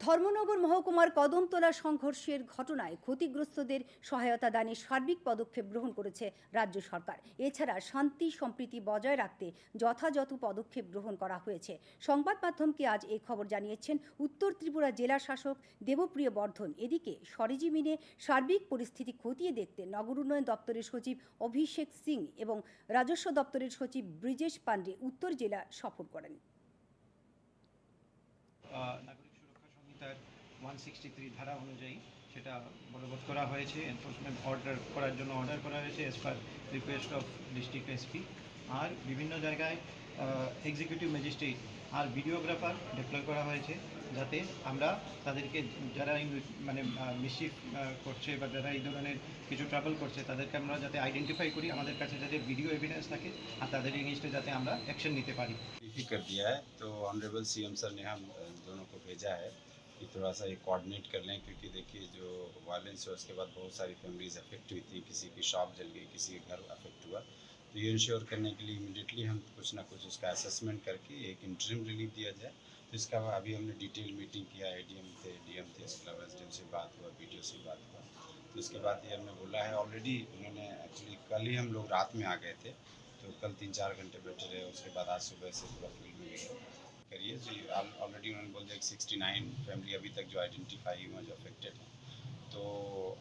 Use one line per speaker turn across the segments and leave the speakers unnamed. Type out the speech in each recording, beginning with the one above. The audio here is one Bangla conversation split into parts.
ধর্মনগর মহকুমার কদমতলা সংঘর্ষের ঘটনায় ক্ষতিগ্রস্তদের সহায়তা দানে সার্বিক পদক্ষেপ গ্রহণ করেছে রাজ্য সরকার। এছাড়া শান্তি, সম্প্রীতি বজায় রাখতে যথাযথ পদক্ষেপ গ্রহণ করা হয়েছে। সংবাদ মাধ্যমকে আজ এই খবর জানিয়েছেন উত্তর ত্রিপুরা জেলা শাসক দেবপ্রিয় বর্ধন। এদিকে সরেজমিনে সার্বিক পরিস্থিতি খতিয়ে দেখতে নগর উন্নয়ন দপ্তরের সচিব অভিষেক সিং এবং রাজস্ব দপ্তরের সচিব ব্রিজেশ পান্ডে উত্তর জেলা সফর করেন।
সিক্সটি থ্রি ধারা অনুযায়ী সেটা বলবৎ করা হয়েছে এনফোর্সমেন্ট অর্ডার করার জন্য অর্ডার করা হয়েছে as per request of district SP আর বিভিন্ন জায়গায় এক্সিকিউটিভ ম্যাজিস্ট্রেট আর ভিডিওগ্রাফার ডিপ্লয় করা হয়েছে যাতে আমরা তাদেরকে যারা এই মানে মিসচিফ করছে বা যারা এই ধরনের কিছু ট্রাভেল করছে তাদেরকে আমরা যাতে আইডেন্টিফাই করি আমাদের কাছে যাতে ভিডিও এভিডেন্স থাকে আর তাদের এগেনস্টে যাতে আমরা অ্যাকশন নিতে পারি
ही कर दिया है तो ऑनरेबल सीएम सर ने हम अ, दोनों को भेजा है कि थोड़ा सा ये कोऑर्डिनेट कर लें, क्योंकि देखिए जो वायलेंस हुआ उसके बाद बहुत सारी फैमिलीज़ अफेक्ट हुई थी, किसी की शॉप जल गई, किसी के घर अफेक्ट हुआ। तो ये इंश्योर करने के लिए इमीडिएटली हम कुछ ना कुछ उसका असेसमेंट करके एक इंटरिम रिलीफ दिया जाए। तो इसका अभी हमने डिटेल मीटिंग किया ए थे डी थे इसके अलावा एस से बात हुआ बी से बात हुआ। तो इसके बाद ये हमने बोला है ऑलरेडी उन्होंने एक्चुअली कल ही हम लोग रात में आ गए थे तो कल तीन चार घंटे बैठे रहे, उसके बाद आज सुबह से पूरा फ़ील्ड में गए। करिए। जी ऑलरेडी उन्होंने बोल दिया कि सिक्सटी नाइन फैमिली अभी तक जो आइडेंटिफाई हुआ जो अफेक्टेड हैं। तो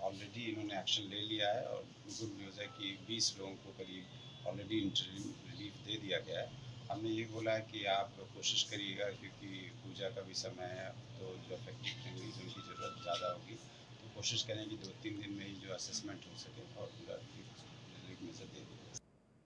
ऑलरेडी इन्होंने एक्शन ले लिया है और गुड न्यूज़ है कि 20 लोगों को करीब ऑलरेडी इंटरव्यू रिलीफ दे दिया गया है। हमने ये बोला है कि आप कोशिश करिएगा, क्योंकि पूजा का भी समय है तो जो अफेक्टेड फैमिलीज़ उनकी ज़रूरत ज़्यादा होगी। तो कोशिश करें कि दो तीन दिन में ही जो असेसमेंट हो सके और पूरा रिलीफ मेजर दे दें।